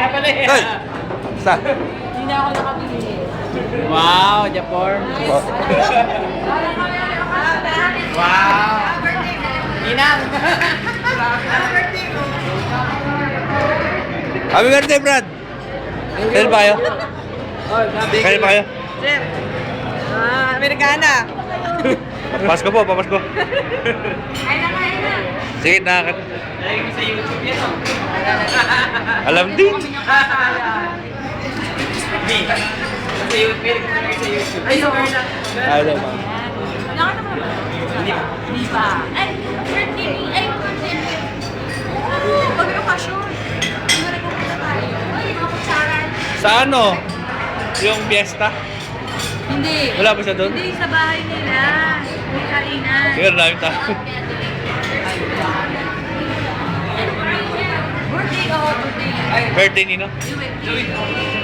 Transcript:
na pala eh. Hoy! Sa? Hindi na ako nakabili. Wow, Japor. Wow. Inang. Happy birthday, Brad! Kailan pa kayo? Kailan pa kayo? Sir. Ah, Amerikana. Pasko po, papasko. Ay na. Sige, nakaka... Lagi ko sa YouTube yan. oh. Alam din. Ay, mo ba? Hindi. Di ba? Ay, birthday ni, ay, birthday ni. Oo, pag okasyon. Hindi na nagpupunta tayo. Ay, mga kutsaran. Sa ano? Yung fiesta? Hindi. Wala ba siya doon? Hindi, sa bahay nila. May kainan. Siguro dami tao. Birthday, oh, birthday.